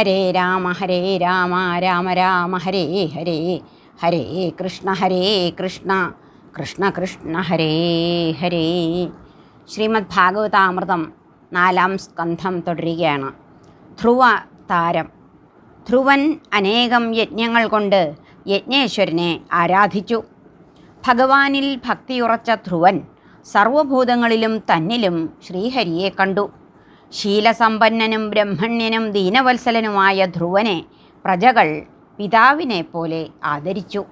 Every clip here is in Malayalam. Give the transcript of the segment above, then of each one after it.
ഹരേ രാമ ഹരേ രാമ രാമ രാമ ഹരേ ഹരേ ഹരേ കൃഷ്ണ ഹരേ കൃഷ്ണ കൃഷ്ണ കൃഷ്ണ ഹരേ ഹരേ. ശ്രീമദ് ഭാഗവതാമൃതം നാലാം സ്കന്ധം തുടരുകയാണ്. ധ്രുവ താരം. ധ്രുവൻ അനേകം യജ്ഞങ്ങൾ കൊണ്ട് യജ്ഞേശ്വരനെ ആരാധിച്ചു. ഭഗവാനിൽ ഭക്തിയുറച്ച ധ്രുവൻ സർവഭൂതങ്ങളിലും തന്നിലും ശ്രീഹരിയെ കണ്ടു. ശീലസമ്പന്നനും ബ്രഹ്മണ്യനും ദീനവത്സലനുമായ ധ്രുവനെ പ്രജകൾ പിതാവിനെ പോലെ ആദരിച്ചു.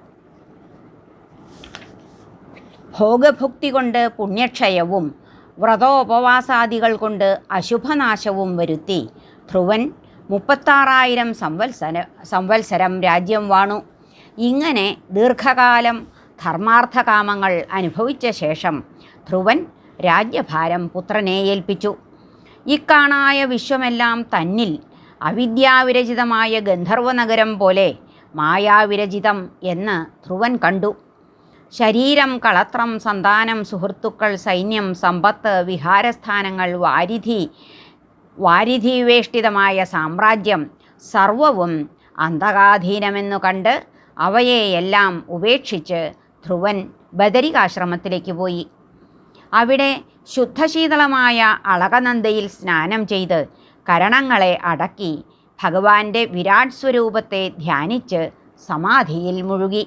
ഭോഗഭുക്തി കൊണ്ട് പുണ്യക്ഷയവും വ്രതോപവാസാദികൾ കൊണ്ട് അശുഭനാശവും വരുത്തി ധ്രുവൻ മുപ്പത്താറായിരം സംവത്സര സംവത്സരം രാജ്യം വാണു. ഇങ്ങനെ ദീർഘകാലം ധർമാർത്ഥകാമങ്ങൾ അനുഭവിച്ച ശേഷം ധ്രുവൻ രാജ്യഭാരം പുത്രനെ ഏൽപ്പിച്ചു. ഇക്കാണായ വിശ്വമെല്ലാം തന്നിൽ അവിദ്യാവിരചിതമായ ഗന്ധർവനഗരം പോലെ മായാവിരചിതം എന്ന് ധ്രുവൻ കണ്ടു. ശരീരം കളത്രം സന്താനം സുഹൃത്തുക്കൾ സൈന്യം സമ്പത്ത് വിഹാരസ്ഥാനങ്ങൾ വാരിധി വാരിധിവേഷ്ടിതമായ സാമ്രാജ്യം സർവവും അന്തകാധീനമെന്നു കണ്ട് അവയെയെല്ലാം ഉപേക്ഷിച്ച് ധ്രുവൻ ബദരികാശ്രമത്തിലേക്ക് പോയി. അവിടെ ശുദ്ധശീതളമായ അളകനന്ദയിൽ സ്നാനം ചെയ്ത് കരണങ്ങളെ അടക്കി ഭഗവാന്റെ വിരാട് സ്വരൂപത്തെ ധ്യാനിച്ച് സമാധിയിൽ മുഴുകി.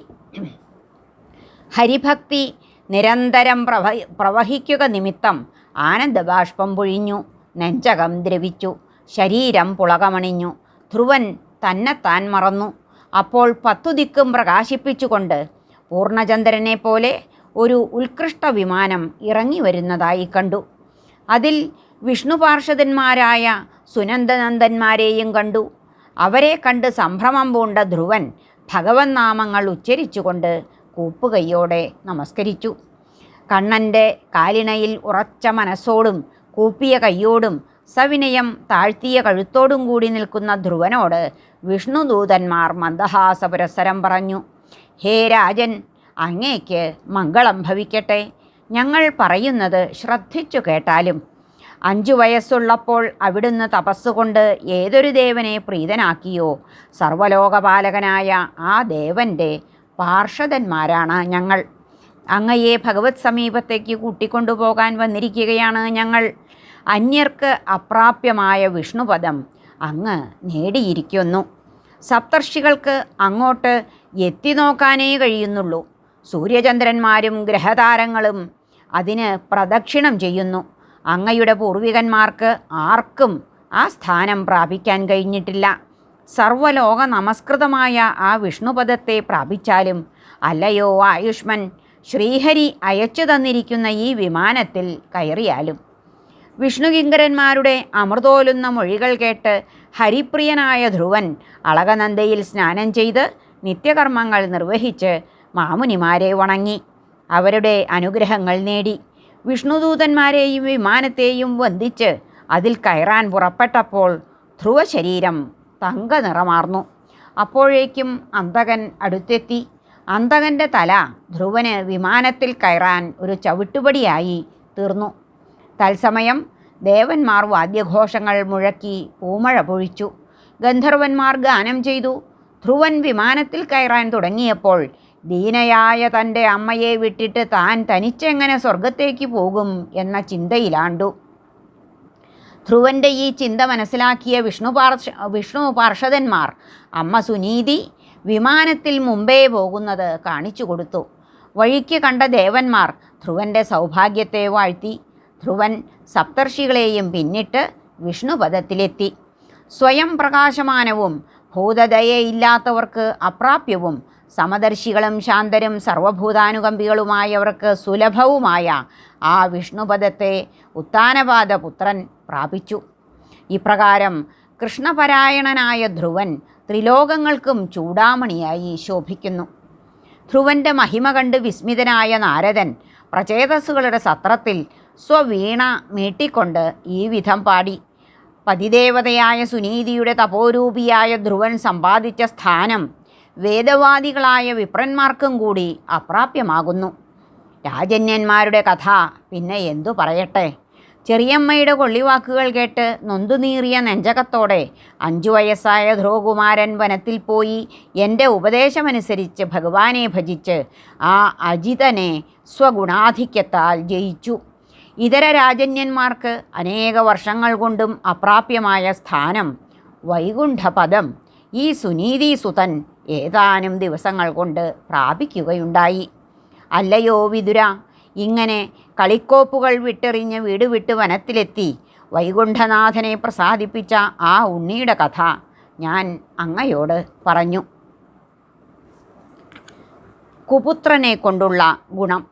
ഹരിഭക്തി നിരന്തരം പ്രവ പ്രവഹിക്കുക നിമിത്തം ആനന്ദബാഷ്പം പൊഴിഞ്ഞു നെഞ്ചകം ദ്രവിച്ചു ശരീരം പുളകമണിഞ്ഞു ധ്രുവൻ തന്നെത്താൻ മറന്നു. അപ്പോൾ പത്തു ദിക്കും പ്രകാശിപ്പിച്ചുകൊണ്ട് പൂർണചന്ദ്രനെ പോലെ ഒരു ഉത്കൃഷ്ട വിമാനം ഇറങ്ങി വരുന്നതായി കണ്ടു. അതിൽ വിഷ്ണു പാർഷദന്മാരായ സുനന്ദനന്ദന്മാരെയും കണ്ടു. അവരെ കണ്ട് സംഭ്രമം പൂണ്ട ധ്രുവൻ ഭഗവൻ നാമങ്ങൾ ഉച്ചരിച്ചുകൊണ്ട് കൂപ്പുകൈയോടെ നമസ്കരിച്ചു. കണ്ണന്റെ കാലിണയിൽ ഉറച്ച മനസ്സോടും കൂപ്പിയ കൈയോടും സവിനയം താഴ്ത്തിയ കഴുത്തോടും കൂടി നിൽക്കുന്ന ധ്രുവനോട് വിഷ്ണുദൂതന്മാർ മന്ദഹാസപുരസരം പറഞ്ഞു ഹേ രാജൻ അങ്ങേക്ക് മംഗളം ഭവിക്കട്ടെ. ഞങ്ങൾ പറയുന്നത് ശ്രദ്ധിച്ചു കേട്ടാലും. അഞ്ചു വയസ്സുള്ളപ്പോൾ അവിടുന്ന് തപസ്സുകൊണ്ട് ഏതൊരു ദേവനെ പ്രീതനാക്കിയോ? സർവലോകപാലകനായ ആ ദേവന്റെ പാർഷദന്മാരാണ് ഞങ്ങൾ. അങ്ങയെ ഭഗവത് സമീപത്തേക്ക് കൂട്ടിക്കൊണ്ടുപോകാൻ വന്നിരിക്കുകയാണ് ഞങ്ങൾ. അന്യർക്ക് അപ്രാപ്യമായ വിഷ്ണുപദം അങ്ങ് നേടിയിരിക്കുന്നു. സപ്തർഷികൾക്ക് അങ്ങോട്ട് എത്തി നോക്കാനേ കഴിയുന്നുള്ളൂ. സൂര്യചന്ദ്രന്മാരും ഗ്രഹതാരങ്ങളും അതിന് പ്രദക്ഷിണം ചെയ്യുന്നു. അങ്ങയുടെ പൂർവികന്മാർക്ക് ആർക്കും ആ സ്ഥാനം പ്രാപിക്കാൻ കഴിഞ്ഞിട്ടില്ല. സർവലോക നമസ്കൃതമായ ആ വിഷ്ണുപദത്തെ പ്രാപിച്ചാലും അല്ലയോ ആയുഷ്മൻ ശ്രീഹരി അയച്ചു തന്നിരിക്കുന്ന ഈ വിമാനത്തിൽ കയറിയാലും. വിഷ്ണുകിങ്കരന്മാരുടെ അമൃതോലുന്ന മൊഴികൾ കേട്ട് ഹരിപ്രിയനായ ധ്രുവൻ അളകനന്ദയിൽ സ്നാനം ചെയ്ത് നിത്യകർമ്മങ്ങൾ നിർവഹിച്ച് മാമുനിമാരെ വണങ്ങി. അവരുടെ അനുഗ്രഹങ്ങൾ നേടി. വിഷ്ണുദൂതന്മാരെയും വിമാനത്തെയും വന്ദിച്ച് അതിൽ കയറാൻ പുറപ്പെട്ടപ്പോൾ ധ്രുവശരീരം തങ്ക നിറമാർന്നു അപ്പോഴേക്കും അന്തകൻ അടുത്തെത്തി. അന്തകന്റെ തല ധ്രുവന് വിമാനത്തിൽ കയറാൻ ഒരു ചവിട്ടുപടിയായി തീർന്നു. തത്സമയം ദേവന്മാർ വാദ്യഘോഷങ്ങൾ മുഴക്കി പൂമഴ പൊഴിച്ചു. ഗന്ധർവന്മാർ ഗാനം ചെയ്തു. ധ്രുവൻ വിമാനത്തിൽ കയറാൻ തുടങ്ങിയപ്പോൾ ദീനയായ തന്റെ അമ്മയെ വിട്ടിട്ട് താൻ തനിച്ചെങ്ങനെ സ്വർഗത്തേക്ക് പോകും എന്ന ചിന്തയിലാണ്ടു. ധ്രുവന്റെ ഈ ചിന്ത മനസ്സിലാക്കിയ വിഷ്ണു പാർഷ വിഷ്ണു പാർഷദന്മാർ അമ്മ സുനീതി വിമാനത്തിൽ മുമ്പേ പോകുന്നത് കാണിച്ചു കൊടുത്തു. വഴിക്ക് കണ്ട ദേവന്മാർ ധ്രുവന്റെ സൗഭാഗ്യത്തെ വാഴ്ത്തി. ധ്രുവൻ സപ്തർഷികളെയും പിന്നിട്ട് വിഷ്ണുപദത്തിലെത്തി സ്വയം പ്രകാശമാനവും ഭൂതദയയില്ലാത്തവർക്ക് അപ്രാപ്യവും സമദർശികളും ശാന്തരും സർവഭൂതാനുകമ്പികളുമായവർക്ക് സുലഭവുമായ ആ വിഷ്ണുപദത്തെ ഉത്താനപാദ പുത്രൻ പ്രാപിച്ചു. ഇപ്രകാരം കൃഷ്ണപരായണനായ ധ്രുവൻ ത്രിലോകങ്ങൾക്കും ചൂടാമണിയായി ശോഭിക്കുന്നു. ധ്രുവന്റെ മഹിമ കണ്ട് വിസ്മിതനായ നാരദൻ പ്രചേതസ്സുകളുടെ സത്രത്തിൽ സ്വവീണ മീട്ടിക്കൊണ്ട് ഈ വിധം പാടി. പതിദേവതയായ സുനീതിയുടെ തപോരൂപിയായ ധ്രുവൻ സമ്പാദിച്ച സ്ഥാനം വേദവാദികളായ വിപ്രന്മാർക്കും കൂടി അപ്രാപ്യമാകുന്നു. രാജന്യന്മാരുടെ കഥ പിന്നെ എന്തു പറയട്ടെ? ചെറിയമ്മയുടെ കൊള്ളിവാക്കുകൾ കേട്ട് നൊന്തുനീറിയ നെഞ്ചകത്തോടെ അഞ്ചു വയസ്സായ ധ്രുവകുമാരൻ വനത്തിൽ പോയി എന്റെ ഉപദേശമനുസരിച്ച് ഭഗവാനെ ഭജിച്ച് ആ അജിതനെ സ്വഗുണാധിക്യത്താൽ ജയിച്ചു. ഇതര രാജന്യന്മാർക്ക് അനേക വർഷങ്ങൾ കൊണ്ടും അപ്രാപ്യമായ സ്ഥാനം വൈകുണ്ഠപദം ഈ സുനീതിസുതൻ ഏതാനും ദിവസങ്ങൾ കൊണ്ട് പ്രാപിക്കുകയുണ്ടായി. അല്ലയോ വിതുര ഇങ്ങനെ കളിക്കോപ്പുകൾ വിട്ടെറിഞ്ഞ് വീട് വിട്ട് വനത്തിലെത്തി വൈകുണ്ഠനാഥനെ പ്രസാദിപ്പിച്ച ആ ഉണ്ണിയുടെ കഥ ഞാൻ അങ്ങയോട് പറഞ്ഞു. കുപുത്രനെ കൊണ്ടുള്ള ഗുണം.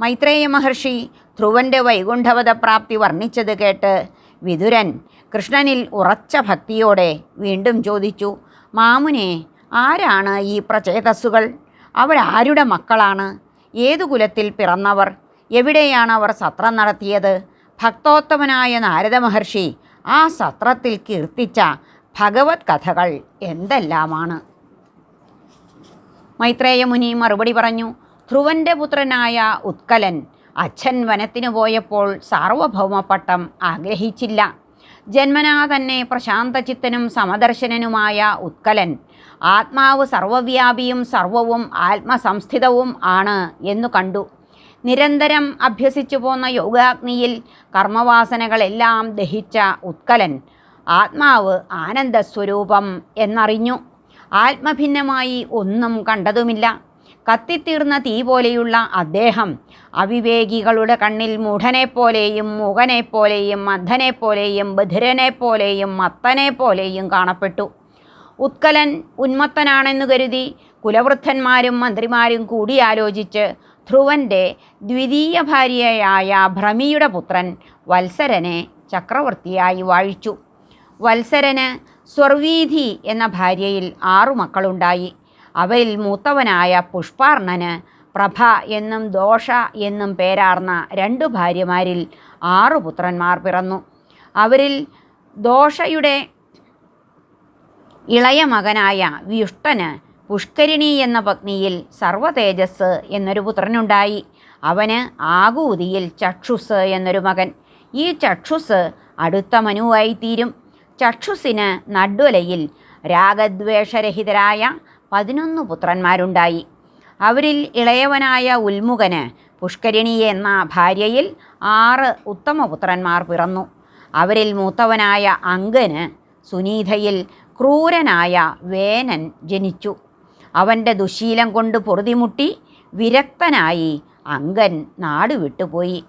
മൈത്രേയ മഹർഷി ധ്രുവന്റെ വൈകുണ്ഠവധപ്രാപ്തി വർണിച്ചത് കേട്ട് വിതുരൻ കൃഷ്ണനിൽ ഉറച്ച ഭക്തിയോടെ വീണ്ടും ചോദിച്ചു മാമുനെ ആരാണ് ഈ പ്രചേതസ്സുകൾ? അവരാരുടെ മക്കളാണ്? ഏതു കുലത്തിൽ പിറന്നവർ? എവിടെയാണ് അവർ സത്രം നടത്തിയത്? ഭക്തോത്തമനായ നാരദ മഹർഷി ആ സത്രത്തിൽ കീർത്തിച്ച ഭഗവത് കഥകൾ എന്തെല്ലാമാണ്? മൈത്രേയ മുനി മറുപടി പറഞ്ഞു ധ്രുവന്റെ പുത്രനായ ഉത്കലൻ അച്ഛൻ വനത്തിനു പോയപ്പോൾ സാർവഭൗമപട്ടം ആഗ്രഹിച്ചില്ല. ജന്മനാ തന്നെ പ്രശാന്തചിത്തനും സമദർശനനുമായ ഉത്കലൻ ആത്മാവ് സർവവ്യാപിയും സർവവും ആത്മസംസ്ഥിതവും ആണ് എന്നു കണ്ടു. നിരന്തരം അഭ്യസിച്ചു പോന്ന യോഗാഗ്നിയിൽ കർമ്മവാസനകളെല്ലാം ദഹിച്ച ഉത്കലൻ ആത്മാവ് ആനന്ദസ്വരൂപം എന്നറിഞ്ഞു. ആത്മഭിന്നമായി ഒന്നും കണ്ടതുമില്ല. കത്തിത്തീർന്ന തീ പോലെയുള്ള അദ്ദേഹം അവിവേകികളുടെ കണ്ണിൽ മൂഢനെപ്പോലെയും മുഖനെപ്പോലെയും അന്ധനെപ്പോലെയും ബധിരനെപ്പോലെയും മത്തനെപ്പോലെയും കാണപ്പെട്ടു. ഉത്കലൻ ഉന്മത്തനാണെന്നു കരുതി കുലവൃദ്ധന്മാരും മന്ത്രിമാരും കൂടിയാലോചിച്ച് ധ്രുവന്റെ ദ്വിതീയ ഭാര്യയായ ഭ്രമിയുടെ പുത്രൻ വത്സരനെ ചക്രവർത്തിയായി വാഴിച്ചു. വത്സരന് സ്വർവീധി എന്ന ഭാര്യയിൽ ആറു മക്കളുണ്ടായി. അവരിൽ മൂത്തവനായ പുഷ്പാർണന് പ്രഭ എന്നും ദോഷ എന്നും പേരാർന്ന രണ്ടു ഭാര്യമാരിൽ ആറു പുത്രന്മാർ പിറന്നു. അവരിൽ ദോഷയുടെ ഇളയ മകനായ വ്യുഷ്ടന് പുഷ്കരിണി എന്ന പത്നിയിൽ സർവതേജസ് എന്നൊരു പുത്രനുണ്ടായി. അവന് ആകൂതിയിൽ ചക്ഷുസ് എന്നൊരു മകൻ. ഈ ചക്ഷുസ് അടുത്ത മനുവായിത്തീരും. ചക്ഷുസിന് നഡ്വലയിൽ രാഗദ്വേഷരഹിതരായ പതിനൊന്ന് പുത്രന്മാരുണ്ടായി. അവരിൽ ഇളയവനായ ഉൽമുഖന് പുഷ്കരിണി എന്ന ഭാര്യയിൽ ആറ് ഉത്തമപുത്രന്മാർ പിറന്നു. അവരിൽ മൂത്തവനായ അങ്കന് സുനീതയിൽ ക്രൂരനായ വേനൻ ജനിച്ചു. അവന്റെ ദുശീലം കൊണ്ട് പൊറുതിമുട്ടി വിരക്തനായി അങ്കൻ നാട് വിട്ടുപോയി.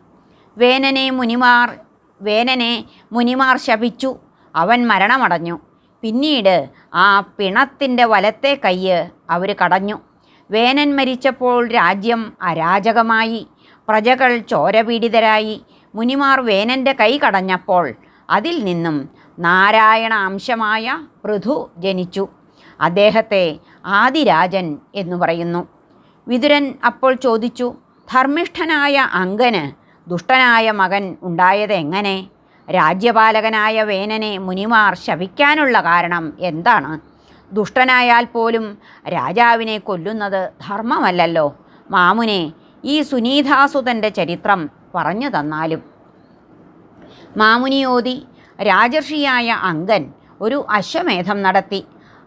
വേനനെ മുനിമാർ വേനനെ മുനിമാർ ശപിച്ചു. അവൻ മരണമടഞ്ഞു. പിന്നീട് ആ പിണത്തിന്റെ വലത്തെ കയ്യ് അവർ കടഞ്ഞു. വേനൻ മരിച്ചപ്പോൾ രാജ്യം അരാജകമായി. പ്രജകൾ ചോരപീഡിതരായി. മുനിമാർ വേനന്റെ കൈ കടഞ്ഞപ്പോൾ അതിൽ നിന്നും നാരായണ അംശമായ പൃഥു ജനിച്ചു. അദ്ദേഹത്തെ ആദിരാജൻ എന്നു പറയുന്നു. വിതുരൻ അപ്പോൾ ചോദിച്ചു ധർമ്മിഷ്ഠനായ അങ്കന് ദുഷ്ടനായ മകൻ ഉണ്ടായത് എങ്ങനെ? രാജ്യപാലകനായ വേനനെ മുനിമാർ ശപിക്കാനുള്ള കാരണം എന്താണ്? ദുഷ്ടനായാൽ പോലും രാജാവിനെ കൊല്ലുന്നത് ധർമ്മമല്ലല്ലോ. മാമുനെ ഈ സുനീതാസുതന്റെ ചരിത്രം പറഞ്ഞു തന്നാലും മാമുനിയോതി രാജർഷിയായ അങ്കൻ ഒരു അശ്വമേധം നടത്തി.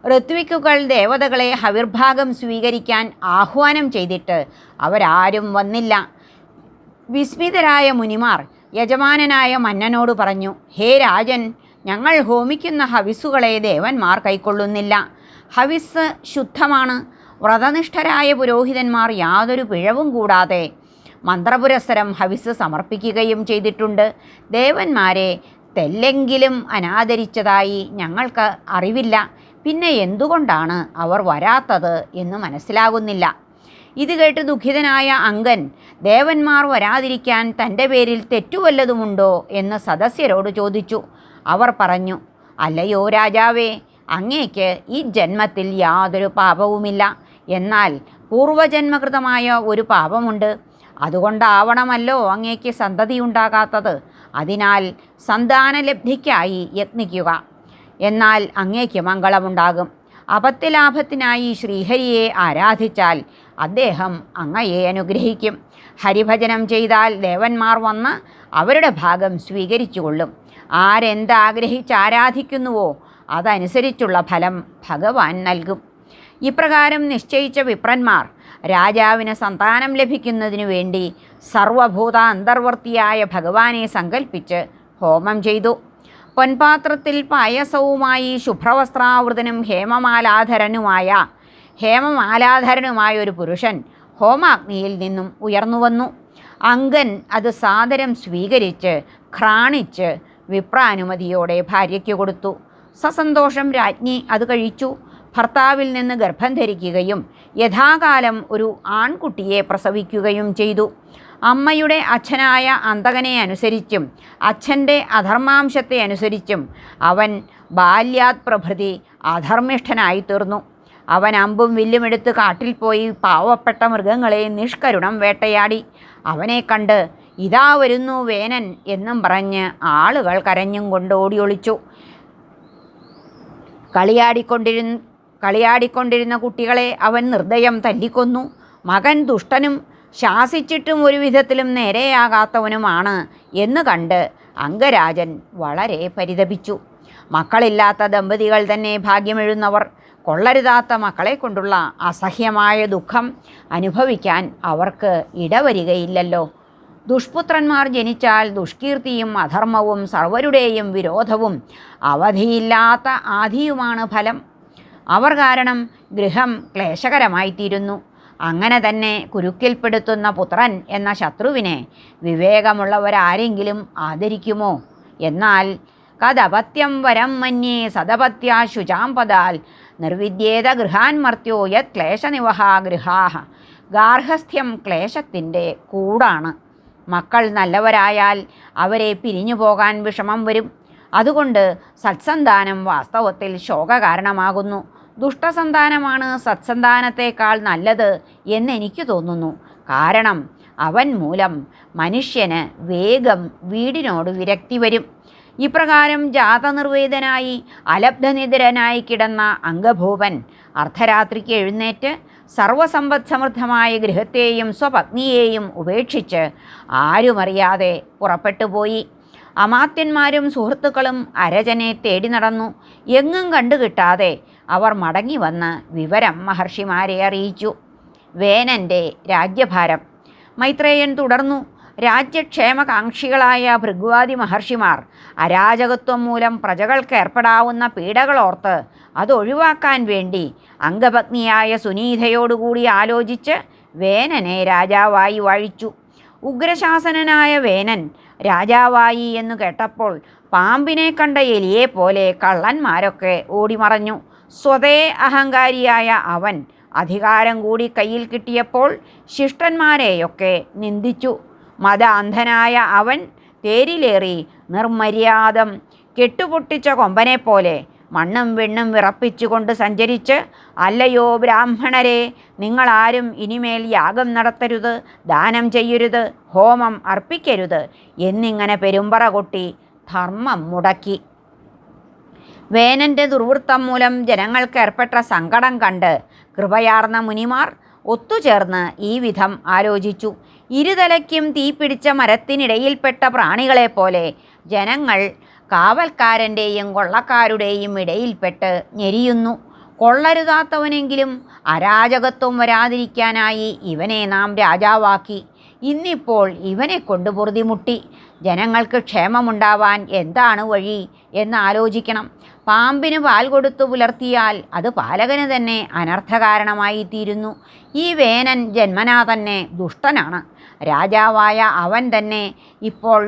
ഋത്വിക്കുകൾ ദേവതകളെ ഹവിർഭാഗം സ്വീകരിക്കാൻ ആഹ്വാനം ചെയ്തിട്ട് അവരാരും വന്നില്ല. വിസ്മിതരായ മുനിമാർ യജമാനനായ മന്നനോട് പറഞ്ഞു ഹേ രാജൻ ഞങ്ങൾ ഹോമിക്കുന്ന ഹവിസ്സുകളെ ദേവന്മാർ കൈക്കൊള്ളുന്നില്ല. ഹവിസ് ശുദ്ധമാണ്. വ്രതനിഷ്ഠരായ പുരോഹിതന്മാർ യാതൊരു പിഴവും കൂടാതെ മന്ത്രപുരസ്സരം ഹവിസ് സമർപ്പിക്കുകയും ചെയ്തിട്ടുണ്ട്. ദേവന്മാരെ തെല്ലെങ്കിലും അനാദരിച്ചതായി ഞങ്ങൾക്ക് അറിവില്ല. പിന്നെ എന്തുകൊണ്ടാണ് അവർ വരാത്തത് എന്ന് മനസ്സിലാകുന്നില്ല. ഇത് കേട്ട് ദുഃഖിതനായ അങ്കൻ ദേവന്മാർ വരാതിരിക്കാൻ തന്റെ പേരിൽ തെറ്റുവല്ലതുമുണ്ടോ? എന്ന് സദസ്യരോട് ചോദിച്ചു. അവർ പറഞ്ഞു അല്ലയോ രാജാവേ അങ്ങേക്ക് ഈ ജന്മത്തിൽ യാതൊരു പാപവുമില്ല. എന്നാൽ പൂർവജന്മകൃതമായ ഒരു പാപമുണ്ട്. അതുകൊണ്ടാവണമല്ലോ അങ്ങേക്ക് സന്തതിയുണ്ടാകാത്തത്. അതിനാൽ സന്താനലബ്ധിക്കായി യത്നിക്കുക. എന്നാൽ അങ്ങേക്ക് മംഗളമുണ്ടാകും. അപത്യലാഭത്തിനായി ശ്രീഹരിയെ ആരാധിച്ചാൽ അദ്ദേഹം അങ്ങയെ അനുഗ്രഹിക്കും. ഹരിഭജനം ചെയ്താൽ ദേവന്മാർ വന്ന് അവരുടെ ഭാഗം സ്വീകരിച്ചു സ്വീകരിച്ചുകൊള്ളും. ആരെന്താഗ്രഹിച്ച് ആരാധിക്കുന്നുവോ അതനുസരിച്ചുള്ള ഫലം ഭഗവാൻ നൽകും. ഇപ്രകാരം നിശ്ചയിച്ച വിപ്രന്മാർ രാജാവിന് സന്താനം ലഭിക്കുന്നതിനു വേണ്ടി സർവഭൂത അന്തർവർത്തിയായ ഭഗവാനെ സങ്കല്പിച്ച് ഹോമം ചെയ്തു. പൊൻപാത്രത്തിൽ പായസവുമായി ശുഭ്രവസ്ത്രാവൃതനും ഹേമമാലാധരനുമായ ഹേമമാലാധരനുമായ ഒരു പുരുഷൻ ഹോമാഗ്നിയിൽ നിന്നും ഉയർന്നു വന്നു. അങ്കൻ അത് സാദരം സ്വീകരിച്ച് ഘ്രാണിച്ച് വിപ്രാനുമതിയോടെ ഭാര്യയ്ക്ക് കൊടുത്തു. സസന്തോഷം രാജ്ഞി അത് കഴിച്ചു. ഭർത്താവിൽ നിന്ന് ഗർഭം ധരിക്കുകയും യഥാകാലം ഒരു ആൺകുട്ടിയെ പ്രസവിക്കുകയും ചെയ്തു. അമ്മയുടെ അച്ഛനായ അന്തകനെ അനുസരിച്ചും അച്ഛന്റെ അധർമാംശത്തെ അനുസരിച്ചും അവൻ ബാല്യാത് പ്രഭൃതി അധർമ്മിഷ്ഠനായി തീർന്നു അവൻ അമ്പും വില്ലുമെടുത്ത് കാട്ടിൽ പോയി പാവപ്പെട്ട മൃഗങ്ങളെ നിഷ്കരുണം വേട്ടയാടി. അവനെ കണ്ട് ഇതാ വരുന്നു വേനൻ എന്നും പറഞ്ഞ് ആളുകൾ കരഞ്ഞും കൊണ്ട് ഓടിയൊളിച്ചു. കളിയാടിക്കൊണ്ടിരുന്ന കളിയാടിക്കൊണ്ടിരുന്ന കുട്ടികളെ അവൻ നിർദ്ദയം തല്ലിക്കൊന്നു. മകൻ ദുഷ്ടനും ശാസിച്ചിട്ടും ഒരു വിധത്തിലും നേരെയാകാത്തവനുമാണ് എന്ന് കണ്ട് അംഗരാജൻ വളരെ പരിതപിച്ചു. മക്കളില്ലാത്ത ദമ്പതികൾ തന്നെ ഭാഗ്യമെഴുന്നവർ. കൊള്ളരുതാത്ത മക്കളെ കൊണ്ടുള്ള അസഹ്യമായ ദുഃഖം അനുഭവിക്കാൻ അവർക്ക് ഇടവരികയില്ലല്ലോ. ദുഷ്പുത്രന്മാർ ജനിച്ചാൽ ദുഷ്കീർത്തിയും അധർമ്മവും സർവരുടെയും വിരോധവും അവധിയില്ലാത്ത ആധിയുമാണ് ഫലം. അവർ കാരണം ഗൃഹം ക്ലേശകരമായിത്തീരുന്നു. അങ്ങനെ തന്നെ കുരുക്കിൽപ്പെടുത്തുന്ന പുത്രൻ എന്ന ശത്രുവിനെ വിവേകമുള്ളവരാരെങ്കിലും ആദരിക്കുമോ? എന്നാൽ കഥപത്യം വരം മന്യേ സദപത്യാ ശുചാമ്പതാൽ നിർവിദ്യേത ഗൃഹാൻമർത്യോ യത് ക്ലേശനിവഹ ഗൃഹാഹ. ഗാർഹസ്ഥ്യം ക്ലേശത്തിന്റെ കൂടാണ്. മക്കൾ നല്ലവരായാൽ അവരെ പിരിഞ്ഞു പോകാൻ വിഷമം വരും. അതുകൊണ്ട് സത്സന്താനം വാസ്തവത്തിൽ ശോകകാരണമാകുന്നു. ദുഷ്ടസന്താനമാണ് സത്സന്താനത്തേക്കാൾ നല്ലത് എന്നെനിക്ക് തോന്നുന്നു. കാരണം അവൻ മൂലം മനുഷ്യന് വേഗം വീടിനോട് വിരക്തി വരും. ഇപ്രകാരം ജാതനിർവേദനായി അലബ്ധനിതരനായി കിടന്ന അംഗഭൂപൻ അർദ്ധരാത്രിക്ക് എഴുന്നേറ്റ് സർവസമ്പദ് സമൃദ്ധമായ ഗൃഹത്തെയും സ്വപത്നിയെയും ഉപേക്ഷിച്ച് ആരുമറിയാതെ പുറപ്പെട്ടുപോയി അമാത്യന്മാരും സുഹൃത്തുക്കളും അരജനെ തേടി നടന്നു. എങ്ങും കണ്ടുകിട്ടാതെ അവർ മടങ്ങി വന്ന് വിവരം മഹർഷിമാരെ അറിയിച്ചു. വേനന്റെ രാജ്യഭാരം. മൈത്രേയൻ തുടർന്നു. രാജ്യക്ഷേമകാംക്ഷികളായ ഭൃഗ്വാദി മഹർഷിമാർ അരാജകത്വം മൂലം പ്രജകൾക്ക് ഏർപ്പെടാവുന്ന പീഡകളോർത്ത് അതൊഴിവാക്കാൻ വേണ്ടി അംഗഭഗ്നിയായ സുനീതയോടുകൂടി ആലോചിച്ച് വേനനെ രാജാവായി വാഴിച്ചു. ഉഗ്രശാസനനായ വേനൻ രാജാവായി എന്നു കേട്ടപ്പോൾ പാമ്പിനെ കണ്ട എലിയെ പോലെ കള്ളന്മാരൊക്കെ ഓടിമറഞ്ഞു. സ്വതേ അഹങ്കാരിയായ അവൻ അധികാരം കൂടി കയ്യിൽ കിട്ടിയപ്പോൾ ശിഷ്ടന്മാരെയൊക്കെ നിന്ദിച്ചു. മത അന്ധനായ അവൻ തേരിലേറി നിർമര്യാദം കെട്ടുപൊട്ടിച്ച കൊമ്പനെ പോലെ മണ്ണും വെണ്ണും വിറപ്പിച്ചുകൊണ്ട് സഞ്ചരിച്ച് അല്ലയോ ബ്രാഹ്മണരെ നിങ്ങളാരും ഇനിമേൽ യാഗം നടത്തരുത് ദാനം ചെയ്യരുത് ഹോമം അർപ്പിക്കരുത് എന്നിങ്ങനെ പെരുമ്പറ കൊട്ടി ധർമ്മം മുടക്കി. വേനന്റെ ദുർവൃത്തം മൂലം ജനങ്ങൾക്ക് ഏർപ്പെട്ട സങ്കടം കണ്ട് കൃപയാർന്ന മുനിമാർ ഒത്തുചേർന്ന് ഈ വിധം ആലോചിച്ചു. ഇരുതലയ്ക്കും തീപിടിച്ച മരത്തിനിടയിൽപ്പെട്ട പ്രാണികളെപ്പോലെ ജനങ്ങൾ കാവൽക്കാരന്റെയും കൊള്ളക്കാരുടെയും ഇടയിൽപ്പെട്ട് ഞെരിയുന്നു. കൊള്ളരുതാത്തവനെങ്കിലും അരാജകത്വം വരാതിരിക്കാനായി ഇവനെ നാം രാജാവാക്കി. ഇന്നിപ്പോൾ ഇവനെ കൊണ്ട് പൊറുതിമുട്ടി. ജനങ്ങൾക്ക് ക്ഷേമമുണ്ടാവാൻ എന്താണ് വഴി എന്ന് ആലോചിക്കണം. പാമ്പിന് പാൽ കൊടുത്തു പുലർത്തിയാൽ അത് പാലകന് തന്നെ അനർത്ഥകാരണമായി തീരുന്നു ഈ വേനൻ ജന്മനാ തന്നെ ദുഷ്ടനാണ്. രാജാവായ അവൻ തന്നെ ഇപ്പോൾ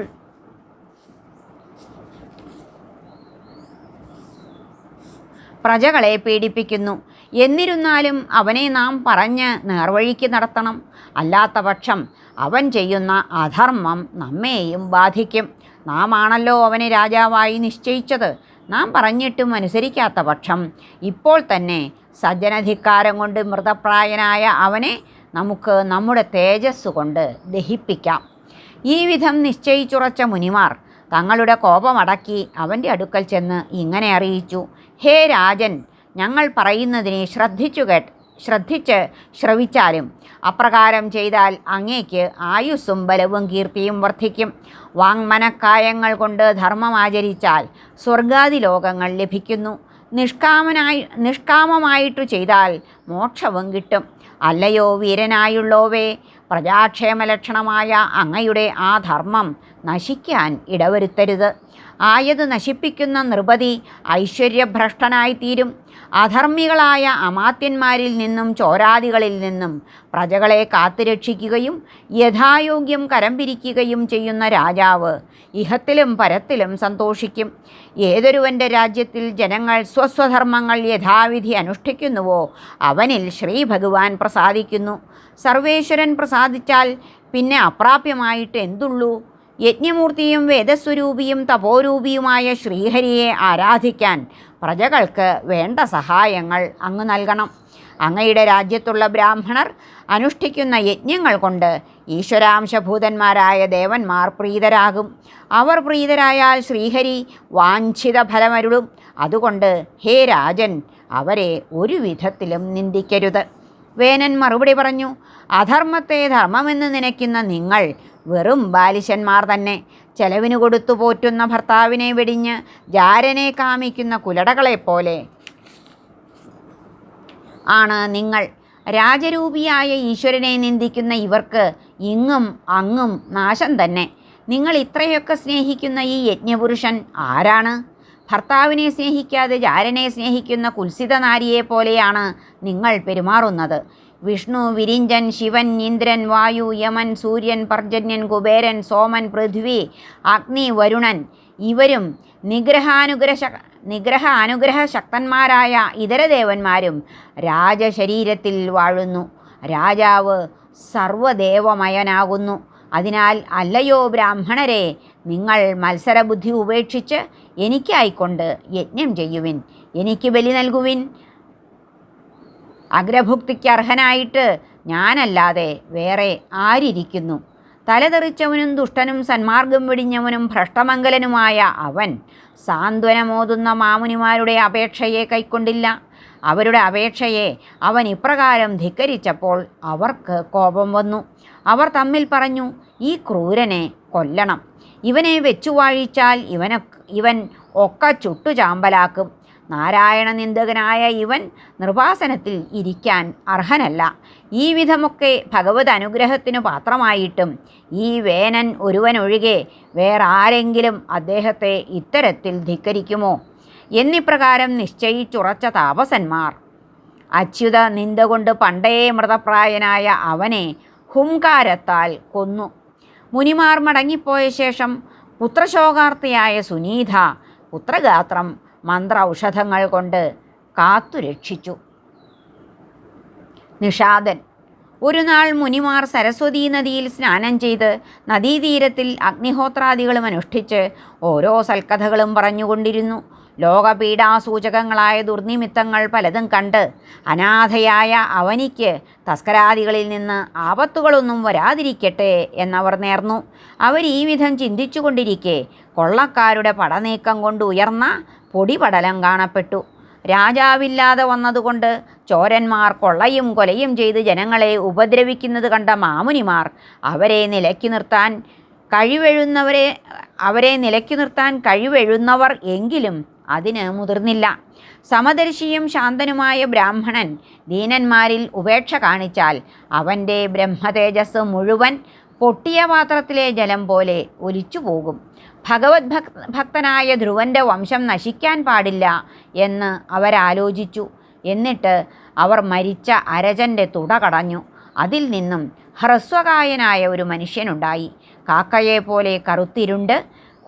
പ്രജകളെ പീഡിപ്പിക്കുന്നു. എന്നിരുന്നാലും അവനെ നാം പറഞ്ഞ് നേർവഴിക്ക് നടത്തണം. അല്ലാത്ത പക്ഷം അവൻ ചെയ്യുന്ന അധർമ്മം നമ്മെയും ബാധിക്കും. നാം ആണല്ലോ അവനെ രാജാവായി നിശ്ചയിച്ചത്. നാം പറഞ്ഞിട്ടും അനുസരിക്കാത്ത പക്ഷം ഇപ്പോൾ തന്നെ സജ്ജനധിക്കാരം കൊണ്ട് മൃതപ്രായനായ അവനെ നമുക്ക് നമ്മുടെ തേജസ് കൊണ്ട് ദഹിപ്പിക്കാം. ഈ വിധം നിശ്ചയിച്ചുറച്ച മുനിമാർ തങ്ങളുടെ കോപമടക്കി അവന്റെ അടുക്കൽ ചെന്ന് ഇങ്ങനെ അറിയിച്ചു ഹേ രാജൻ ഞങ്ങൾ പറയുന്നതിനെ ശ്രദ്ധിച്ചു കേട്ട് ശ്രദ്ധിച്ച് ശ്രവിച്ചാലും അപ്രകാരം ചെയ്താൽ അങ്ങേക്ക് ആയുസ്സും ബലവും കീർത്തിയും വർദ്ധിക്കും. വാങ്മനക്കായങ്ങൾ കൊണ്ട് ധർമ്മം ആചരിച്ചാൽ സ്വർഗാദി ലോകങ്ങൾ ലഭിക്കുന്നു. നിഷ്കാമനായി നിഷ്കാമമായിട്ടു ചെയ്താൽ മോക്ഷവും കിട്ടും. അല്ലയോ വീരനായുള്ളോവേ പ്രജാക്ഷേമലക്ഷണമായ അങ്ങയുടെ ആ ധർമ്മം നശിക്കാൻ ഇടവരുത്തരുത്. ആയത് നശിപ്പിക്കുന്ന നൃപതി ഐശ്വര്യഭ്രഷ്ടനായിത്തീരും. അധർമ്മികളായ അമാത്യന്മാരിൽ നിന്നും ചോരാദികളിൽ നിന്നും പ്രജകളെ കാത്തുരക്ഷിക്കുകയും യഥായോഗ്യം കരം പിരിക്കുകയും ചെയ്യുന്ന രാജാവ് ഇഹത്തിലും പരത്തിലും സന്തോഷിക്കും. ഏതൊരുവന്റെ രാജ്യത്തിൽ ജനങ്ങൾ സ്വസ്വധർമ്മങ്ങൾ യഥാവിധി അനുഷ്ഠിക്കുന്നുവോ അവനിൽ ശ്രീ ഭഗവാൻ പ്രസാദിക്കുന്നു. സർവേശ്വരൻ പ്രസാദിച്ചാൽ പിന്നെ അപ്രാപ്യമായിട്ട് എന്തുള്ളൂ? യജ്ഞമൂർത്തിയും വേദസ്വരൂപിയും തപോരൂപിയുമായ ശ്രീഹരിയെ ആരാധിക്കാൻ പ്രജകൾക്ക് വേണ്ട സഹായങ്ങൾ അങ്ങ് നൽകണം. അങ്ങയുടെ രാജ്യത്തുള്ള ബ്രാഹ്മണർ അനുഷ്ഠിക്കുന്ന യജ്ഞങ്ങൾ കൊണ്ട് ഈശ്വരാംശഭൂതന്മാരായ ദേവന്മാർ പ്രീതരാകും. അവർ പ്രീതരായാൽ ശ്രീഹരി വാഞ്ചിത ഫലമരുളും. അതുകൊണ്ട് ഹേ രാജൻ അവരെ ഒരു വിധത്തിലും നിന്ദിക്കരുത്. വേനൻ മറുപടി പറഞ്ഞു അധർമ്മത്തെ ധർമ്മമെന്ന് നനയ്ക്കുന്ന നിങ്ങൾ വെറും ബാലിശന്മാർ തന്നെ ചെലവിന് കൊടുത്തു പോറ്റുന്ന ഭർത്താവിനെ വെടിഞ്ഞ് ജാരനെ കാമിക്കുന്ന കുലടകളെപ്പോലെ. ആണ് നിങ്ങൾ. രാജരൂപിയായ ഈശ്വരനെ നിന്ദിക്കുന്ന ഇവർക്ക് ഇങ്ങും അങ്ങും നാശം തന്നെ. നിങ്ങൾ ഇത്രയൊക്കെ സ്നേഹിക്കുന്ന ഈ യജ്ഞപുരുഷൻ ആരാണ്? ഭർത്താവിനെ സ്നേഹിക്കാതെ ജാരനെ സ്നേഹിക്കുന്ന കുൽസിത നാരിയെ പോലെയാണ് നിങ്ങൾ പെരുമാറുന്നത്. വിഷ്ണു വിരിഞ്ചൻ ശിവൻ ഇന്ദ്രൻ വായു യമൻ സൂര്യൻ പർജന്യൻ കുബേരൻ സോമൻ പൃഥ്വി അഗ്നി വരുണൻ. ഇവരും നിഗ്രഹാനുഗ്രഹ നിഗ്രഹ അനുഗ്രഹ ശക്തന്മാരായ ഇതര ദേവന്മാരും രാജശരീരത്തിൽ വാഴുന്നു. രാജാവ് സർവദേവമയനാകുന്നു അതിനാൽ അല്ലയോ ബ്രാഹ്മണരെ നിങ്ങൾ മത്സരബുദ്ധി ഉപേക്ഷിച്ച് എനിക്കായിക്കൊണ്ട് യജ്ഞം ചെയ്യുവിൻ. എനിക്ക് ബലി നൽകുവിൻ. അഗ്രഭുക്തിക്ക് അർഹനായിട്ട് ഞാനല്ലാതെ വേറെ ആരിരിക്കുന്നു. തലതെറിച്ചവനും ദുഷ്ടനും സന്മാർഗം വെടിഞ്ഞവനും ഭ്രഷ്ടമംഗലനുമായ അവൻ സാന്ത്വനമോതുന്ന മാമുനിമാരുടെ അപേക്ഷയെ കൈക്കൊണ്ടില്ല. അവരുടെ അപേക്ഷയെ അവൻ ഇപ്രകാരം ധിക്കരിച്ചപ്പോൾ അവർക്ക് കോപം വന്നു. അവർ തമ്മിൽ പറഞ്ഞു ഈ ക്രൂരനെ കൊല്ലണം. ഇവനെ വെച്ചു വാഴിച്ചാൽ ഇവനെ ഇവൻ ഒക്കെ ചുട്ടു ചാമ്പലാക്കും നാരായണ നിന്ദകനായ ഇവൻ നിർവാസനത്തിൽ ഇരിക്കാൻ അർഹനല്ല. ഈ വിധമൊക്കെ ഭഗവത് അനുഗ്രഹത്തിനു പാത്രമായിട്ടും ഈ വേനൻ ഒരുവനൊഴികെ വേറെ ആരെങ്കിലും അദ്ദേഹത്തെ ഇത്തരത്തിൽ ധിക്കരിക്കുമോ? എന്നിപ്രകാരം നിശ്ചയിച്ചുറച്ച താപസന്മാർ. അച്യുത നിന്ദ കൊണ്ട് പണ്ടേ മൃതപ്രായനായ അവനെ ഹുംകാരത്താൽ കൊന്നു. മുനിമാർ മടങ്ങിപ്പോയ ശേഷം പുത്രശോകാർത്തിയായ സുനീത പുത്രഗാത്രം മന്ത്ര ഔഷധങ്ങൾ കൊണ്ട് കാത്തുരക്ഷിച്ചു നിഷാദൻ ഒരു നാൾ മുനിമാർ സരസ്വതീ നദിയിൽ സ്നാനം ചെയ്ത് നദീതീരത്തിൽ അഗ്നിഹോത്രാദികളും അനുഷ്ഠിച്ച് ഓരോ സൽക്കഥകളും പറഞ്ഞുകൊണ്ടിരുന്നു. ലോകപീഡാസൂചകങ്ങളായ ദുർനിമിത്തങ്ങൾ പലതും കണ്ട് അനാഥയായ അവനിക്ക് തസ്കരാദികളിൽ നിന്ന് ആപത്തുകളൊന്നും വരാതിരിക്കട്ടെ എന്നവർ നേർന്നു. അവർ ഈ വിധം ചിന്തിച്ചുകൊണ്ടിരിക്കെ കൊള്ളക്കാരുടെ പടനീക്കം കൊണ്ട് ഉയർന്ന പൊടിപടലം കാണപ്പെട്ടു. രാജാവില്ലാതെ വന്നതുകൊണ്ട് ചോരന്മാർ കൊള്ളയും കൊലയും ചെയ്ത് ജനങ്ങളെ ഉപദ്രവിക്കുന്നത് കണ്ട മാമുനിമാർ അവരെ നിലയ്ക്ക് നിർത്താൻ കഴിവെഴുന്നവരെ അവരെ നിലയ്ക്ക് നിർത്താൻ കഴിവെഴുന്നവർ എങ്കിലും അതിന് മുതിർന്നില്ല. സമദർശിയും ശാന്തനുമായ ബ്രാഹ്മണൻ ദീനന്മാരിൽ ഉപേക്ഷ കാണിച്ചാൽ അവന്റെ ബ്രഹ്മതേജസ് മുഴുവൻ പൊട്ടിയ പാത്രത്തിലെ ജലം പോലെ ഒലിച്ചു പോകും. ഭഗവത് ഭക് ഭക്തനായ ധ്രുവന്റെ വംശം നശിക്കാൻ പാടില്ല എന്ന് അവരാലോചിച്ചു. എന്നിട്ട് അവർ മരിച്ച അരജന്റെ തുട കടഞ്ഞു. അതിൽ നിന്നും ഹ്രസ്വകായനായ ഒരു മനുഷ്യനുണ്ടായി. കാക്കയെപ്പോലെ കറുത്തിരുണ്ട്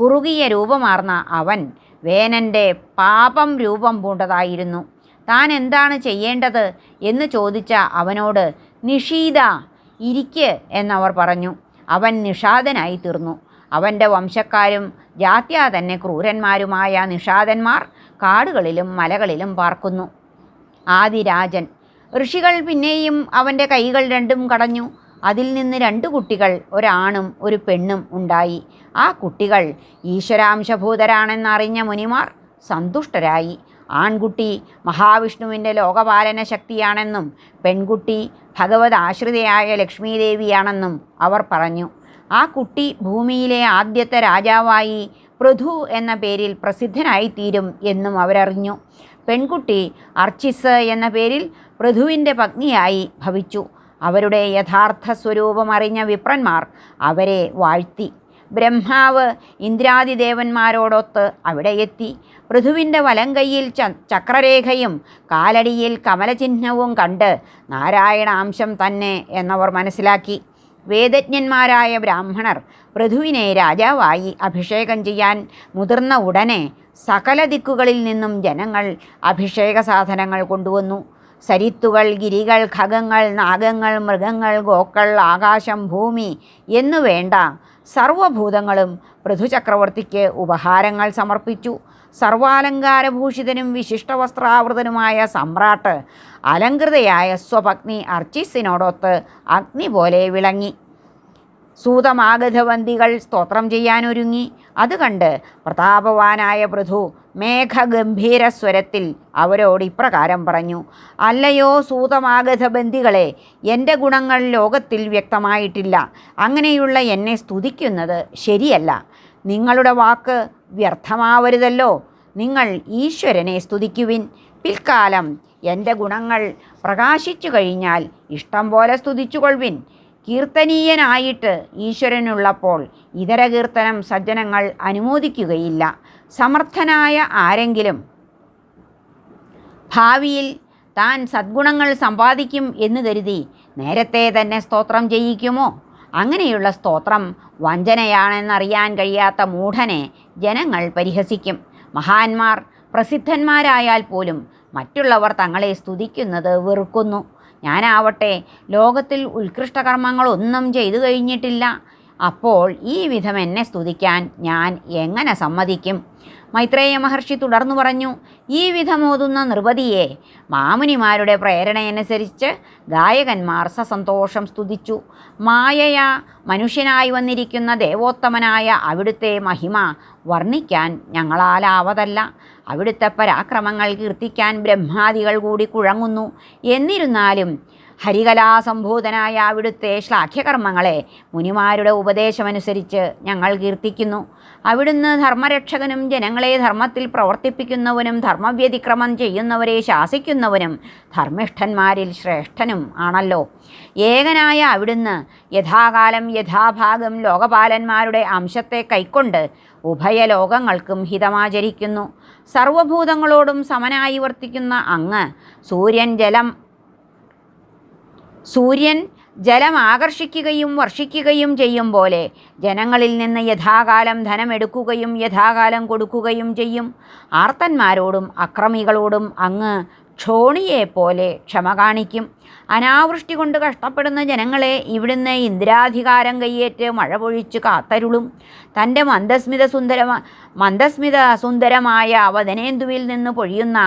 കുറുകിയ രൂപമാർന്ന അവൻ വേനന്റെ പാപം രൂപം പൂണ്ടതായിരുന്നു. താൻ എന്താണ് ചെയ്യേണ്ടത്? എന്ന് ചോദിച്ച അവനോട് നിഷീത ഇരിക്ക് എന്നവർ പറഞ്ഞു. അവൻ നിഷാദനായി തീർന്നു. അവന്റെ വംശക്കാരും ജാത്യാ തന്നെ ക്രൂരന്മാരുമായ നിഷാദന്മാർ കാടുകളിലും മലകളിലും പാർക്കുന്നു. ആദിരാജൻ. ഋഷികൾ പിന്നെയും അവന്റെ കൈകൾ രണ്ടും കടഞ്ഞു. അതിൽ നിന്ന് രണ്ട് കുട്ടികൾ ഒരാണും ഒരു പെണ്ണും ഉണ്ടായി. ആ കുട്ടികൾ ഈശ്വരാംശഭൂതരാണെന്നറിഞ്ഞ മുനിമാർ സന്തുഷ്ടരായി. ആൺകുട്ടി മഹാവിഷ്ണുവിന്റെ ലോകപാലന ശക്തിയാണെന്നും പെൺകുട്ടി ഭഗവത് ആശ്രിതയായ ലക്ഷ്മീദേവിയാണെന്നും അവർ പറഞ്ഞു. ആ കുട്ടി ഭൂമിയിലെ ആദ്യത്തെ രാജാവായി പൃഥു എന്ന പേരിൽ പ്രസിദ്ധനായിത്തീരും എന്നും അവരറിഞ്ഞു. പെൺകുട്ടി അർച്ചിസ് എന്ന പേരിൽ പൃഥുവിന്റെ പത്നിയായി ഭവിച്ചു. അവരുടെ യഥാർത്ഥ സ്വരൂപം അറിഞ്ഞ വിപ്രന്മാർ അവരെ വാഴ്ത്തി. ബ്രഹ്മാവ് ഇന്ദ്രാദിദേവന്മാരോടൊത്ത് അവിടെ എത്തി. പൃഥുവിന്റെ വലങ്കൈയിൽ ച ചക്രരേഖയും കാലടിയിൽ കമലചിഹ്നവും കണ്ട് നാരായണാംശം തന്നെ എന്നവർ മനസ്സിലാക്കി. വേദജ്ഞന്മാരായ ബ്രാഹ്മണർ പൃഥുവിനെ രാജാവായി അഭിഷേകം ചെയ്യാൻ മുതിർന്ന ഉടനെ സകല ദിക്കുകളിൽ നിന്നും ജനങ്ങൾ അഭിഷേക സാധനങ്ങൾ കൊണ്ടുവന്നു. സരിത്തുകൾ ഗിരികൾ ഖഗങ്ങൾ നാഗങ്ങൾ മൃഗങ്ങൾ ഗോക്കൾ ആകാശം ഭൂമി എന്നു വേണ്ട സർവഭൂതങ്ങളും പൃഥുചക്രവർത്തിക്ക് ഉപഹാരങ്ങൾ സമർപ്പിച്ചു. സർവാലങ്കാരഭൂഷിതനും വിശിഷ്ട വസ്ത്രാവൃതനുമായ സമ്രാട്ട് അലങ്കൃതയായ സ്വപത്നി അർച്ചിസിനോടൊത്ത് അഗ്നി പോലെ വിളങ്ങി. സൂതമാഗധവന്തികൾ സ്തോത്രം ചെയ്യാനൊരുങ്ങി. അത് കണ്ട് പ്രതാപവാനായ പൃഥു മേഘഗംഭീര സ്വരത്തിൽ അവരോട് ഇപ്രകാരം പറഞ്ഞു അല്ലയോ സൂതമാഗധബന്ധികളെ എന്റെ ഗുണങ്ങൾ ലോകത്തിൽ വ്യക്തമായിട്ടില്ല. അങ്ങനെയുള്ള എന്നെ സ്തുതിക്കുന്നത് ശരിയല്ല. നിങ്ങളുടെ വാക്ക് വ്യർത്ഥമാവരുതല്ലോ. നിങ്ങൾ ഈശ്വരനെ സ്തുതിക്കുവിൻ. പിൽക്കാലം എന്റെ ഗുണങ്ങൾ പ്രകാശിച്ചു കഴിഞ്ഞാൽ ഇഷ്ടം പോലെ സ്തുതിച്ചുകൊള്ളുവിൻ. കീർത്തനീയനായിട്ട് ഈശ്വരനുള്ളപ്പോൾ ഇതര കീർത്തനം സജ്ജനങ്ങൾ അനുമോദിക്കുകയില്ല. സമർത്ഥനായ ആരെങ്കിലും ഭാവിയിൽ താൻ സദ്ഗുണങ്ങൾ സമ്പാദിക്കും എന്ന് കരുതി നേരത്തെ തന്നെ സ്തോത്രം ചെയ്യിക്കുമോ? അങ്ങനെയുള്ള സ്തോത്രം വഞ്ചനയാണെന്നറിയാൻ കഴിയാത്ത മൂഢനെ ജനങ്ങൾ പരിഹസിക്കും. മഹാന്മാർ പ്രസിദ്ധന്മാരായാൽ പോലും മറ്റുള്ളവർ തങ്ങളെ സ്തുതിക്കുന്നത് വെറുക്കുന്നു. ഞാനാവട്ടെ. ലോകത്തിൽ ഉത്കൃഷ്ടകർമ്മങ്ങളൊന്നും ചെയ്തു കഴിഞ്ഞിട്ടില്ല. അപ്പോൾ ഈ വിധം എന്നെ സ്തുതിക്കാൻ ഞാൻ എങ്ങനെ സമ്മതിക്കും? മൈത്രേയ മഹർഷി തുടർന്നു പറഞ്ഞു ഈ വിധമോതുന്ന നൃപതിയെ മാമുനിമാരുടെ പ്രേരണയനുസരിച്ച് ഗായകന്മാർ സസന്തോഷം സ്തുതിച്ചു. മായയ മനുഷ്യനായി വന്നിരിക്കുന്ന ദേവോത്തമനായ അവിടുത്തെ മഹിമ വർണിക്കാൻ ഞങ്ങളാലാവതല്ല. അവിടുത്തെ പരാക്രമങ്ങൾ കീർത്തിക്കാൻ ബ്രഹ്മാദികൾ കൂടി കുഴങ്ങുന്നു. എന്നിരുന്നാലും ഹരികലാസംഭൂതനായ അവിടുത്തെ ശ്ലാഘ്യകർമ്മങ്ങളെ മുനിമാരുടെ ഉപദേശമനുസരിച്ച് ഞങ്ങൾ കീർത്തിക്കുന്നു. അവിടുന്ന് ധർമ്മരക്ഷകനും ജനങ്ങളെ ധർമ്മത്തിൽ പ്രവർത്തിപ്പിക്കുന്നവനും ധർമ്മവ്യതിക്രമം ചെയ്യുന്നവരെ ശാസിക്കുന്നവനും ധർമ്മിഷ്ഠന്മാരിൽ ശ്രേഷ്ഠനും ആണല്ലോ. ഏകനായ അവിടുന്ന് യഥാകാലം യഥാഭാഗം ലോകപാലന്മാരുടെ അംശത്തെ കൈക്കൊണ്ട് ഉഭയലോകങ്ങൾക്കും ഹിതമാചരിക്കുന്നു. സർവഭൂതങ്ങളോടും സമനായി വർത്തിക്കുന്ന അങ്ങ് സൂര്യൻ ജലം സൂര്യൻ ജലം ആകർഷിക്കുകയും വർഷിക്കുകയും ചെയ്യും പോലെ ജനങ്ങളിൽ നിന്ന് യഥാകാലം ധനമെടുക്കുകയും യഥാകാലം കൊടുക്കുകയും ചെയ്യും. ആർത്തന്മാരോടും അക്രമികളോടും അങ്ങ് ക്ഷോണിയെപ്പോലെ ക്ഷമ കാണിക്കും. അനാവൃഷ്ടി കൊണ്ട് കഷ്ടപ്പെടുന്ന ജനങ്ങളെ ഇവിടുന്ന് ഇന്ദ്രാധികാരം കയ്യേറ്റ് മഴ പൊഴിച്ച് കാത്തരുളും. തന്റെ മന്ദസ്മിത സുന്ദര മന്ദസ്മിത സുന്ദരമായ അവധനേന്ദുവിൽ നിന്ന് പൊഴിയുന്ന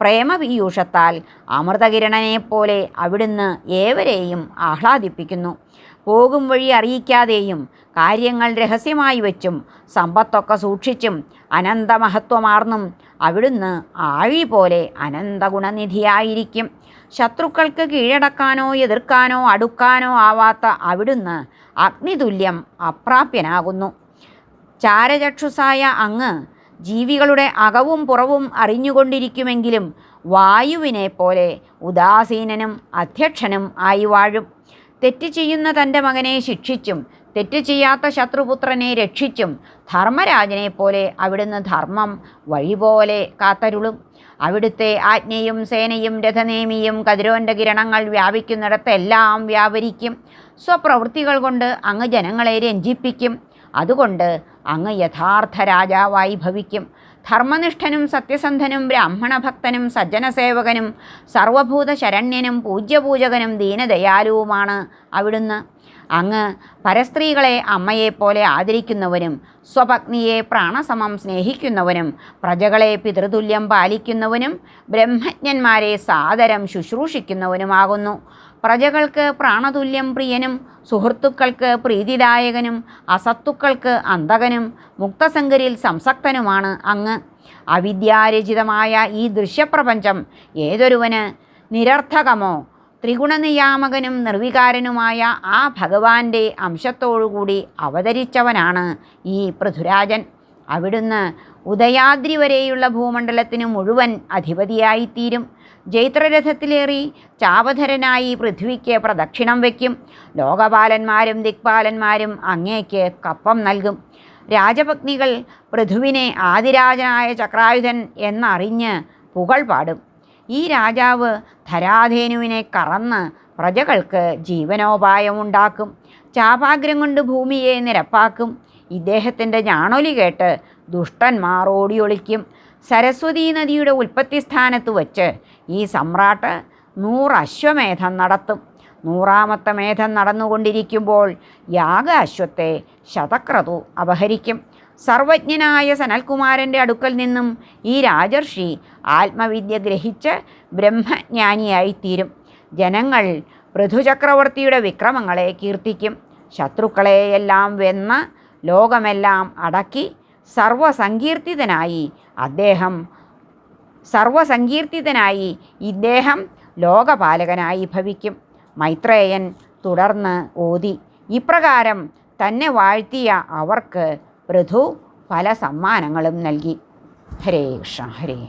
പ്രേമപീയൂഷത്താൽ അമൃതകിരണനെപ്പോലെ അവിടുന്ന് ഏവരെയും ആഹ്ലാദിപ്പിക്കുന്നു. പോകും വഴി അറിയിക്കാതെയും കാര്യങ്ങൾ രഹസ്യമായി വച്ചും സമ്പത്തൊക്കെ സൂക്ഷിച്ചും അനന്തമഹത്വമാർന്നും അവിടുന്ന് ആഴി പോലെ അനന്തഗുണനിധിയായിരിക്കും. ശത്രുക്കൾക്ക് കീഴടക്കാനോ എതിർക്കാനോ അടുക്കാനോ ആവാത്ത അവിടുന്ന് അഗ്നിതുല്യം അപ്രാപ്യനാകുന്നു. ചാരചക്ഷുസായ അങ്ങ് ജീവികളുടെ അകവും പുറവും അറിഞ്ഞുകൊണ്ടിരിക്കുമെങ്കിലും വായുവിനെ പോലെ ഉദാസീനനും അധ്യക്ഷനും ആയി വാഴും. തെറ്റ് ചെയ്യുന്ന തന്റെ മകനെ ശിക്ഷിച്ചും തെറ്റ് ചെയ്യാത്ത ശത്രുപുത്രനെ രക്ഷിച്ചും ധർമ്മരാജനെ പോലെ അവിടുന്ന് ധർമ്മം വഴിപോലെ കാത്തരുളും. അവിടുത്തെ ആജ്ഞയും സേനയും രഥനേമിയും കതിരോന്റെ കിരണങ്ങൾ വ്യാപിക്കുന്നിടത്തെല്ലാം വ്യാപരിക്കും. സ്വപ്രവൃത്തികൾ കൊണ്ട് അങ്ങ് ജനങ്ങളെ രഞ്ജിപ്പിക്കും. അതുകൊണ്ട് അങ്ങ് യഥാർത്ഥ രാജാവായി ഭവിക്കും. ധർമ്മനിഷ്ഠനും സത്യസന്ധനും ബ്രാഹ്മണഭക്തനും സജ്ജനസേവകനും സർവഭൂത ശരണ്യനും പൂജ്യപൂജകനും ദീനദയാലുവുമാണ് അവിടുന്ന് അങ്ങ് പരസ്ത്രീകളെ അമ്മയെപ്പോലെ ആദരിക്കുന്നവനും സ്വപത്നിയെ പ്രാണസമം സ്നേഹിക്കുന്നവനും പ്രജകളെ പിതൃതുല്യം പാലിക്കുന്നവനും ബ്രഹ്മജ്ഞന്മാരെ സാദരം ശുശ്രൂഷിക്കുന്നവനുമാകുന്നു. പ്രജകൾക്ക് പ്രാണതുല്യം പ്രിയനും സുഹൃത്തുക്കൾക്ക് പ്രീതിദായകനും അസത്തുക്കൾക്ക് അന്തകനും മുക്തസംഗരിൽ സംസക്തനുമാണ് അങ്ങ്. അവിദ്യാരചിതമായ ഈ ദൃശ്യപ്രപഞ്ചം ഏതൊരുവന് നിരർത്ഥകമോ? ത്രിഗുണനിയാമകനും നിർവികാരനുമായ ആ ഭഗവാന്റെ അംശത്തോടുകൂടി അവതരിച്ചവനാണ് ഈ പൃഥുരാജൻ അവിടുന്ന് ഉദയാദ്രി വരെയുള്ള ഭൂമണ്ഡലത്തിന് മുഴുവൻ അധിപതിയായിത്തീരും. ജൈത്രരഥത്തിലേറി ചാവധരനായി പൃഥ്വിക്ക് പ്രദക്ഷിണം വയ്ക്കും. ലോകപാലന്മാരും ദിക്പാലന്മാരും അങ്ങേക്ക് കപ്പം നൽകും. രാജപത്നികൾ പൃഥുവിനെ ആദിരാജനായ ചക്രായുധൻ എന്നറിഞ്ഞ് പുകൾ പാടും ഈ രാജാവ് ധരാധേനുവിനെ കറന്ന് പ്രജകൾക്ക് ജീവനോപായമുണ്ടാക്കും. ചാപാഗ്രം കൊണ്ട് ഭൂമിയെ നിരപ്പാക്കും. ഇദ്ദേഹത്തിന്റെ ഞാണൊലി കേട്ട് ദുഷ്ടന്മാർ ഓടിയൊളിക്കും. സരസ്വതീ നദിയുടെ ഉൽപ്പത്തി സ്ഥാനത്ത് വച്ച് ഈ സമ്രാട്ട് നൂറ് അശ്വമേധം നടത്തും. നൂറാമത്തെ മേധം നടന്നുകൊണ്ടിരിക്കുമ്പോൾ യാഗ അശ്വത്തെ ശതക്രതു അപഹരിക്കും. സർവജ്ഞനായ സനൽകുമാരന്റെ അടുക്കൽ നിന്നും ഈ രാജർഷി ആത്മവിദ്യ ഗ്രഹിച്ച് ബ്രഹ്മജ്ഞാനിയായിത്തീരും. ജനങ്ങൾ പൃഥുചക്രവർത്തിയുടെ വിക്രമങ്ങളെ കീർത്തിക്കും. ശത്രുക്കളെയെല്ലാം വെന്ന് ലോകമെല്ലാം അടക്കി സർവസങ്കീർത്തിതനായി അദ്ദേഹം സർവസങ്കീർത്തിതനായി ഇദ്ദേഹം ലോകപാലകനായി ഭവിക്കും. മൈത്രേയൻ തുടർന്ന് ഓതി. ഇപ്രകാരം തന്നെ വാഴ്ത്തിയ അവർക്ക് പൃഥു പല സമ്മാനങ്ങളും നൽകി. ഹരേ കൃഷ്ണ ഹരേ